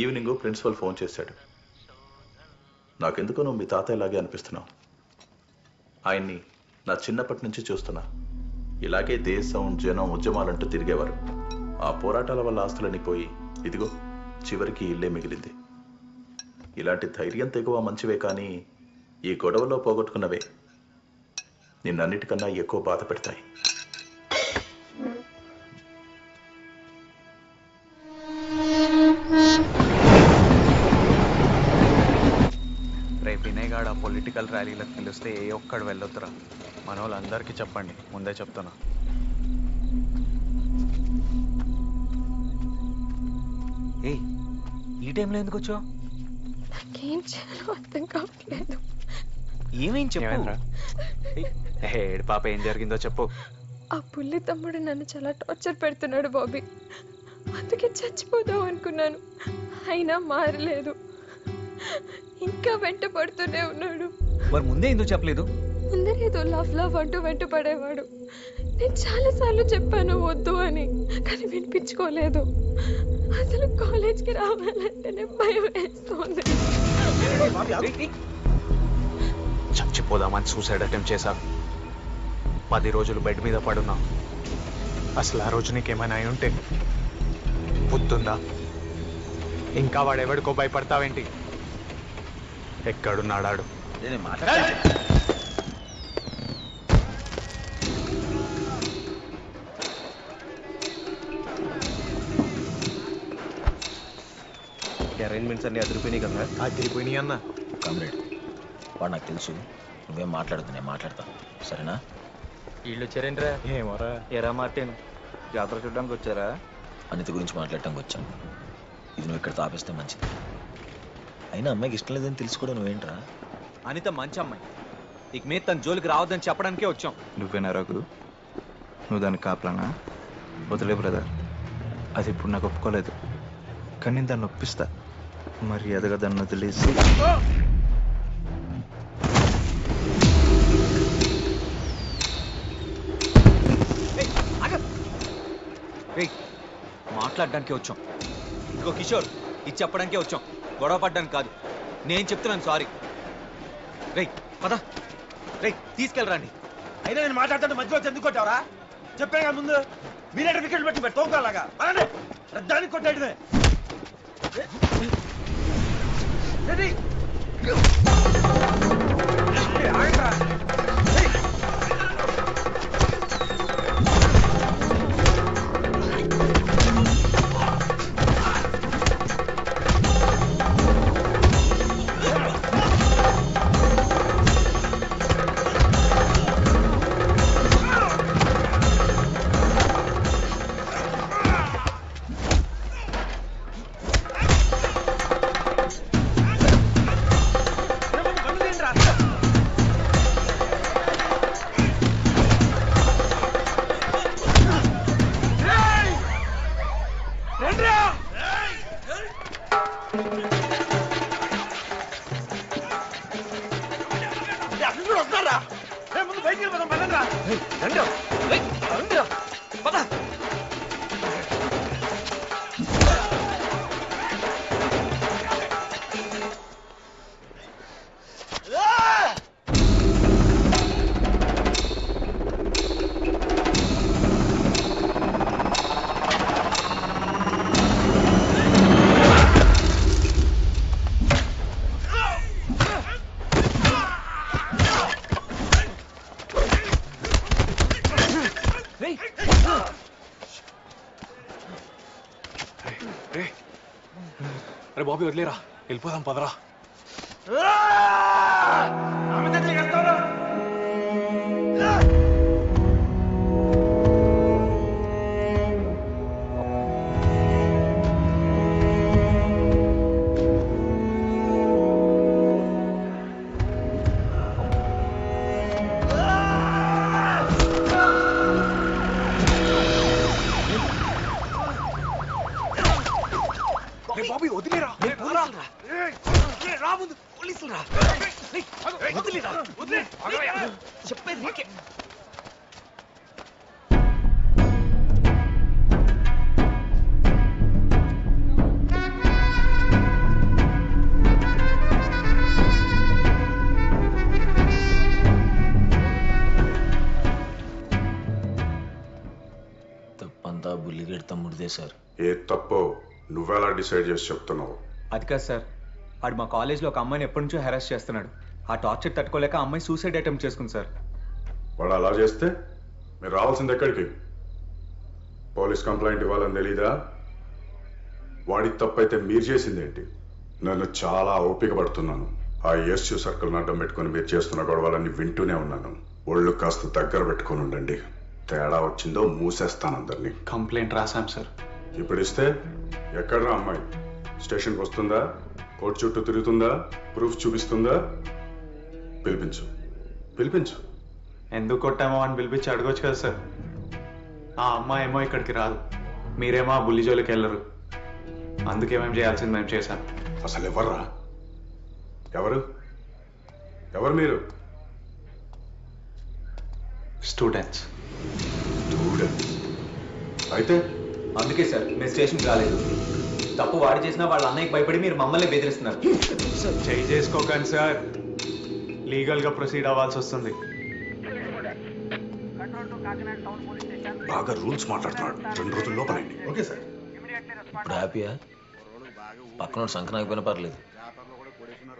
Evening principal phone చేశాడు. నాకెందుకో నువ్వు మీ తాతయ్యలాగే అనిపిస్తున్నావు. ఆయన్ని నా చిన్నప్పటి నుంచి చూస్తున్నా. ఇలాగే దేశం జనం ఉద్యమాలంటూ తిరిగేవారు. ఆ పోరాటాల వల్ల ఆస్తులన్నీ పోయి ఇదిగో చివరికి ఇల్లే మిగిలింది. ఇలాంటి ధైర్యం తెగువ మంచివే కానీ ఈ గొడవలో పోగొట్టుకున్నవే నిన్నన్నిటికన్నా ఎక్కువ బాధ పెడతాయి. వినయగాడ పొలిటికల్ ర్యాలీలకు పిలిస్తే ఏ ఒక్కడు వెళ్ళొద్దురా. మన వాళ్ళందరికీ చెప్పండి ముందే చెప్తున్నా. ఏయ్ ఈ టైంలో ఎందుకు వచ్చావు? నాకేం చేయాలో అర్థం కావట్లేదు. ఏమేం చెప్పు? ఏడు పాప ఏం జరిగిందో చెప్పు. ఆ పుల్లి తమ్ముడు నన్ను చాలా టార్చర్ పెడుతున్నాడు బాబీ. అందుకే చచ్చిపోదాం అనుకున్నాను. అయినా మారలేదు. ఇంకా వెంట పడుతూనే ఉన్నాడు. మరి ముందే ఎందుకు చెప్పలేదు? ముందర ఏదో లవ్ లవ్ అంటూ వెంట పడేవాడు. నేను చాలాసార్లు చెప్పాను వద్దు అని కానీ వినిపించుకోలేదు. అసలు కాలేజ్కి రావాలంటేనే భయం వేస్తుంది. చచ్చిపోదామని సూసైడ్ అటెంప్ట్ చేశావు పది రోజులు బెడ్ మీద పడున్నా. అసలు ఆ రోజు నీకేమైనా అయి ఉంటే బుద్ధుందా? ఇంకా వాడెవడికో భయపడతావేంటి? ఎక్కడున్నాడాడు? అరేంజ్మెంట్స్ అన్ని అదిరిపోయినాయి కదా? అదిరిపోయినాయి అన్న. కామ్రేడ్ వాడు నాకు తెలుసు. నువ్వేం మాట్లాడదు నేను మాట్లాడతా. సరేనా? వీళ్ళు వచ్చారేంట్రా? ఏమోరా. ఎరా మార్టిన్? జాతర చూడడానికి వచ్చారా? అనిత గురించి మాట్లాడటానికి వచ్చాం ఇది నువ్వు ఇక్కడ తాపిస్తే మంచిది. అయినా అమ్మాయికి ఇష్టం లేదని తెలుసు కూడా నువ్వేంట్రా? అనిత మంచి అమ్మాయి. ఇక మీద తన జోలికి రావద్దని చెప్పడానికే వచ్చాం. నువ్వేనా రఘు? నువ్వు దానికి కాపలానా? వదిలే బ్రదర్ అది ఇప్పుడు నాకు ఒప్పుకోలేదు. కానీ నేను దాన్ని ఒప్పిస్తా. మరి ఎదగ దాన్ని వదిలేసి. మాట్లాడడానికి వచ్చాం. ఇదిగో కిషోర్ ఇది చెప్పడానికే వచ్చాం. గొడవ పడ్డానికి కాదు. నేను చెప్తున్నాను సారీ. రేయ్ పద. రేయ్ తీసుకెళ్ళరండి. అయినా నేను మాట్లాడుతుంటే మధ్యలో ఎందుకు కొట్టావరా? చెప్పాను కదా ముందు. మీరే వికెట్ పెట్టి పెట్టు తోకాలాగా. అలానే రద్దానికి కొట్టాడుమే రెడీ ఆగరా అరే బాబీ వదిలేరా. వెళ్ళిపోదాం పదరా. అమిత చేస్తారా బాబీ Look at. సార్. ఏ తప్పో డిసైడ్ చేసి చెప్తున్నావు? అది కాదు సార్. మా కాలేజ్లో ఒక అమ్మాయిని ఎప్పటి నుంచో హెరాస్ చేస్తున్నాడు. ఆ టార్చర్ తట్టుకోలేక అమ్మాయి సూసైడ్ అటెంప్ట్ చేసుకుంది సార్. వాడు అలా చేస్తే మీరు రావాల్సింది ఎక్కడికి? పోలీస్ కంప్లైంట్ ఇవ్వాలని తెలీదా? వాడి తప్పైతే మీరు చేసింది ఏంటి? నన్ను చాలా ఓపిక పడుతున్నాను. ఆ ఎస్యు సర్కిల్ అడ్డం పెట్టుకొని మీరు చేస్తున్న గొడవలన్నీ వింటూనే ఉన్నాను. ఒళ్ళు కాస్త దగ్గర పెట్టుకొని ఉండండి. తేడా వచ్చిందో మూసేస్తాను అందరినీ. కంప్లైంట్ రాశాం సార్. ఇప్పుడు ఇస్తే ఎక్కడ్రా అమ్మాయి? స్టేషన్కి వస్తుందా? కోర్టు చుట్టూ తిరుగుతుందా? ప్రూఫ్ చూపిస్తుందా? పిలిపించు. పిలిపించు. ఎందుకు కొట్టామో అని పిలిపించి అడగొచ్చు కదా సార్. ఆ అమ్మాయి ఏమో ఇక్కడికి రాదు. మీరేమో ఆ బుల్లి జోలికి వెళ్ళరు. అందుకే మేము చేయాల్సింది మేము చేశాం. అసలు ఎవర్రా? ఎవరు? ఎవరు మీరు? స్టూడెంట్స్. స్టూడెంట్ అయితే? అందుకే సార్ మేము స్టేషన్కి రాలేదు. తప్పు వాడు చేసినా వాళ్ళ అన్నయ్యకి భయపడి మీరు మమ్మల్ని బెదిరిస్తున్నారు. చేయి చేసుకోకండి సార్. లీగల్గా ప్రొసీడ్ అవ్వాల్సి వస్తుంది. బాగా రూల్స్ మాట్లాడుతున్నాడు. రెండు రోజుల లోపలండి ఓకే సార్. ఇప్పుడు హ్యాపీయా? పక్కన సంకనాకపోయినా పర్లేదు.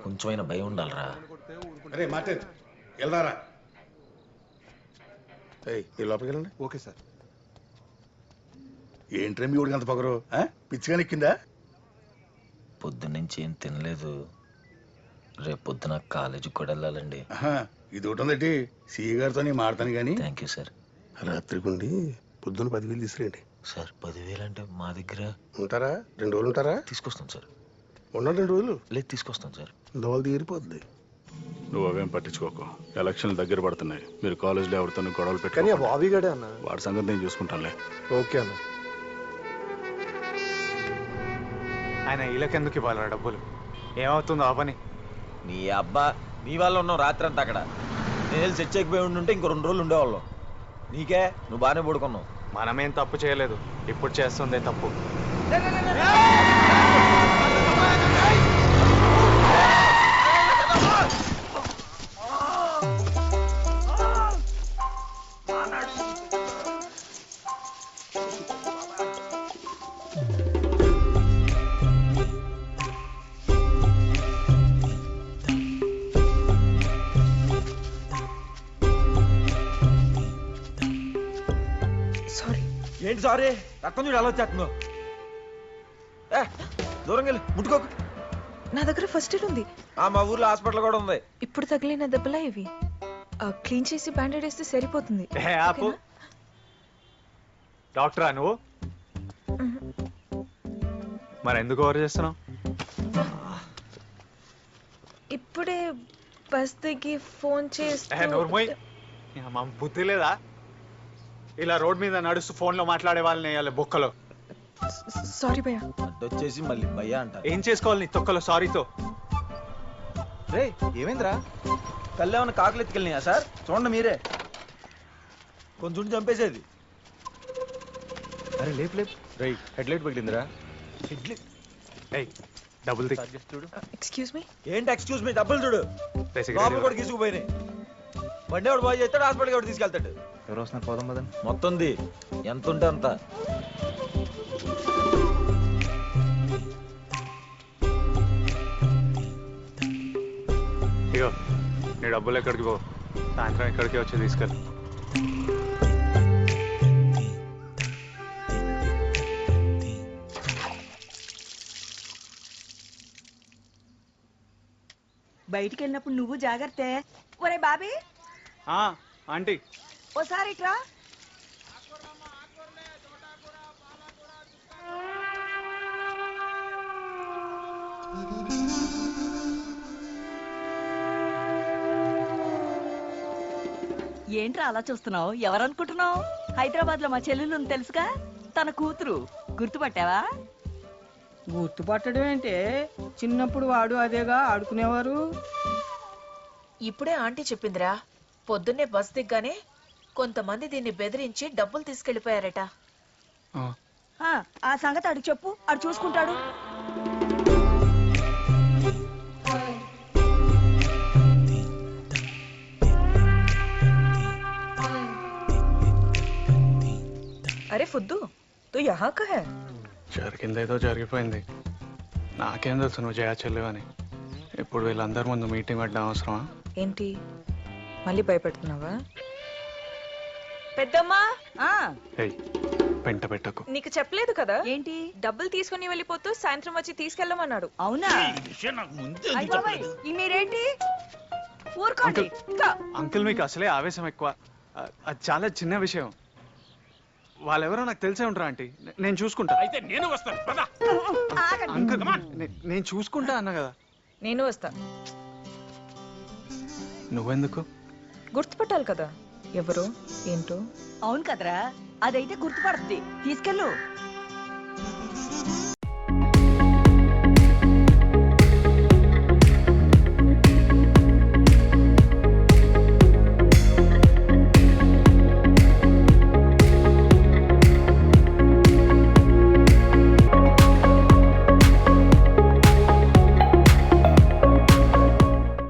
కొంచెమైనా భయం ఉండాలిరా. అరే మార్టిన్ ఏయ్ ఈ లోపలికి వెళ్ళండి. Okay sir. ఏంట్రా మీ ఊడికి అంత పొగరు? ఆ? పిచ్చిగా నెక్కిందా పొద్దున్నుంచి ఏం తినలేదు. రేపు పొద్దున కాలేజీకి కూడా వెళ్ళాలండి. ఆహా, ఇది ఒకటి ఉందటి సిఈ గారితో మాడతాను కానీ థ్యాంక్ యూ సార్. రాత్రికి ఉండి పొద్దున్న పదివేలు తీసుకురండి. సార్ పదివేలు అంటే మా దగ్గర ఉంటారా? రెండు రోజులు ఉంటారా? తీసుకొస్తాం సార్. ఉండండి రెండు రోజులు? లేదు తీసుకొస్తాం సార్. దోవలు తీరిపోతుంది నువ్వు అవేం పట్టించుకోకు. ఎలక్షన్లు దగ్గర పడుతున్నాయి. మీరు కాలేజీలో ఎవరితో గొడవలు కానీ ఆ పెట్టుకో బాబీ గడే అన్న. వాడి సంగతి నేను చూసుకుంటానులే. ఓకే అన్న. ఆయన వీళ్ళకెందుకు ఇవ్వాలా డబ్బులు? ఏమవుతుందో ఆ పని. నీ అబ్బా నీ వల్ల ఉన్నావు రాత్రి అంతా అక్కడ. నేను వెళ్ళి సెట్ చేయకపోయి ఉంటే ఇంకో రెండు రోజులు ఉండేవాళ్ళం. నీకే నువ్వు బాగానే పడుకున్నావు మనమేం తప్పు చేయలేదు. ఇప్పుడు చేస్తుందే తప్పు. ఏంటి సారీ? రక్తం చూడు ఎలా వచ్చేస్తుందో. ఏ, దూరంగా వెళ్ళి ముట్టుకోకు. నా దగ్గర ఫస్ట్ ఎయిడ్ ఉంది. ఆ మా ఊర్లో హాస్పిటల్ కూడా ఉంది. ఇప్పుడు తగిలిన దెబ్బలా ఇవి. క్లీన్ చేసి బ్యాండేడ్ వేస్తే సరిపోతుంది. ఏ ఆపు. ఓకేనా? డాక్టరా నువ్వు? మరి ఎందుకు ఓవర్ చేస్తున్నావు? ఇప్పుడే బస్ దిగి ఫోన్ ఏ చేస్తూ నోర్మోయ్ మా బుద్ధి లేదా? ఇలా రోడ్ మీద నడుస్తూ ఫోన్లో మాట్లాడే వాళ్ళని వేయాలి బొక్కలో. సారీ భయ్యా. అడ్డొచ్చేసి మళ్ళీ భయ్యా అంట. ఏం చేసుకోవాలి నీ తొక్కలో సారీతో? రే ఏమైందిరా? కళ్ళు ఏమన్నా కాకులు ఎత్తుకెళ్ళినాయా సార్? చూడండి మీరే. కొంచెం చంపేసేది. అరే లేపు లేపు. రేయ్ హెడ్ లైట్ పగిలిందిరా ఏయ్ డబుల్ దిక్. చూడు. ఎక్స్క్యూజ్ మీ ఏంటి ఎక్స్క్యూజ్ మీ డబ్బులు చూడు. లోపల కూడా తీసుకుపోయినాయి బండి వాడు బాగా చేస్తాడు హాస్పిటల్కి కూడా తీసుకెళ్తాడు? ఎవరు వస్తున్నారు? పోదాం పదండి. మొత్తంది. ఎంత ఉంటే అంత. ఇగో నీ డబ్బులు ఎక్కడికి పో. సాయంత్రం ఇక్కడికి వచ్చి తీసుకెళ్ళి. బయటికి వెళ్ళినప్పుడు నువ్వు జాగ్రత్త. ఒరే బాబీ. ఆంటీ. ఓసారి ఇట్రా. ఏంట్రా అలా చూస్తున్నావు? ఎవరనుకుంటున్నావు? హైదరాబాద్లో మా చెల్లెలు ఉంది తెలుసుగా? తన కూతురు. గుర్తుపట్టావా? గుర్తుపట్టడం ఏంటే? చిన్నప్పుడు వాడు అదేగా ఆడుకునేవారు. ఇప్పుడే ఆంటీ చెప్పిందిరా. పొద్దున్నే బస్ దిగ్గానే కొంతమంది దీన్ని బెదిరించి డబ్బులు తీసుకెళ్ళిపోయారట ఆ, సంగతి అడిగి చెప్పు. అడు చూసుకుంటాడు. అరే ఫుద్దు తూ యహా కా హై? జరిగిందేదో జరిగిపోయింది. నాకేం తెలుసు నువ్వు అని. ఇప్పుడు వీళ్ళందరి ముందు మీటింగ్ పెట్టడం అవసరమా? ఏంటి? మళ్ళీ భయపెడుతున్నావా? పెద్దమ్మా. ఏయ్ పెంట పెట్టకు. నీకు చెప్పలేదు కదా? ఏంటి? డబ్బులు తీసుకుని వెళ్ళిపోతూ సాయంత్రం వచ్చి తీసుకెళ్ళమన్నాడు. అవునా? అయ్ బాబాయ్, ఈ మీరేంటి? ఊరుకోండి. ఇంకా. అంకుల్ మీకు అసలే ఆవేశం ఎక్కువ. అది చాలా చిన్న విషయం. వాళ్ళెవరో నాకు తెలిసే ఉంటారా ఆంటీ. నే- నేను చూసుకుంటా. అయితే నేను వస్తాను. పద. అంకుల్ నే- నేను చూసుకుంటా అన్నా కదా. నేను వస్తా. నువ్వెందుకు? గుర్తుపట్టాలి కదా? ఎవరు? ఏంటో? అవును కదరా. అదైతే గుర్తుపడుతుంది. తీసుకెళ్ళు.